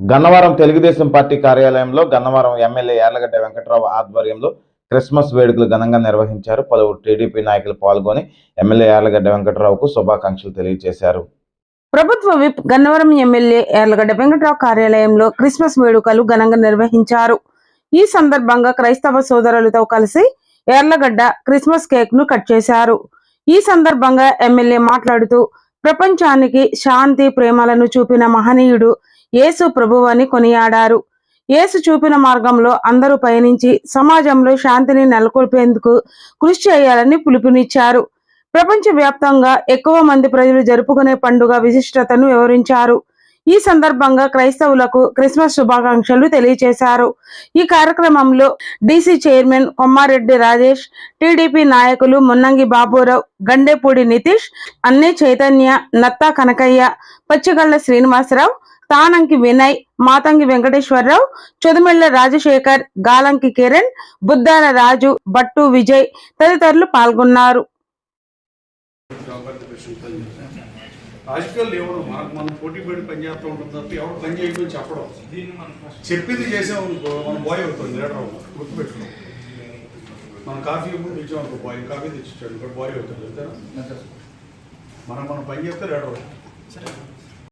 Gannavaram Telugu Desam party కార్యాలయంలో Gannavaram MLA Yarlagadda Venkatrao ఆధ్వర్యంలో Christmas వేడుకలు ఘనంగా నిర్వహించారు. పలువురు టీడీపీ నాయకులు పాల్గొని ఎమ్మెల్యే యార్లగడ్డ వెంకట్రావుకు శుభాకాంక్షలు తెలియజేశారు. ప్రభుత్వ విప్ గన్నవరం ఎమ్మెల్యే యార్లగడ్డ వెంకట్రావు కార్యాలయంలో క్రిస్మస్ వేడుకలు ఘనంగా నిర్వహించారు. ఈ సందర్భంగా క్రైస్తవ సోదరులతో కలిసి యార్లగడ్డ క్రిస్మస్ కేక్ను కట్ చేశారు. ఈ సందర్భంగా ఎమ్మెల్యే మాట్లాడుతూ ప్రపంచానికి శాంతి ప్రేమలను చూపిన మహనీయుడు యేసు ప్రభువు అని కొనియాడారు. యేసు చూపిన మార్గంలో అందరూ పయనించి సమాజంలో శాంతిని నెలకొల్పేందుకు కృషి చేయాలని పిలుపునిచ్చారు. ప్రపంచ వ్యాప్తంగా ఎక్కువ మంది ప్రజలు జరుపుకునే పండుగ విశిష్టతను వివరించారు. ఈ సందర్భంగా క్రైస్తవులకు క్రిస్మస్ శుభాకాంక్షలు తెలియజేశారు ఈ కార్యక్రమంలో DC chairman Kommareddy Rajesh TDP నాయకులు మున్నంగి బాబురావు గండేపూడి నితీష్ అన్నే చైతన్య నత్తా కనకయ్య పచ్చిగళ్ళ శ్రీనివాసరావు తానంకి వినయ్ మాతంగి వెంకటేశ్వరరావు చొదుమెళ్ళ రాజశేఖర్ గాలంకి కిరణ్ బుద్దాల రాజు బట్టు విజయ్ తదితరులు పాల్గొన్నారు. రాజకీయాలు ఎవరు మనకు మనం పోటీ పడి పని చేస్తూ ఉంటుంది తప్ప ఎవరు పని చేయడం చెప్పడం. చెప్పింది చేసాం మనం బాయ్ అవుతుంది లీడర్ అవుతాం గుర్తుపెట్టుకో. మనం కాఫీ ఎప్పుడు పిలిచాం అనుకో బాయ్ కాఫీ తెచ్చిచ్చాడు ఇక్కడ బాయ్ అవుతుంది అంతేనా? మనం మనం పని చేస్తే లీడర్ అవుతాం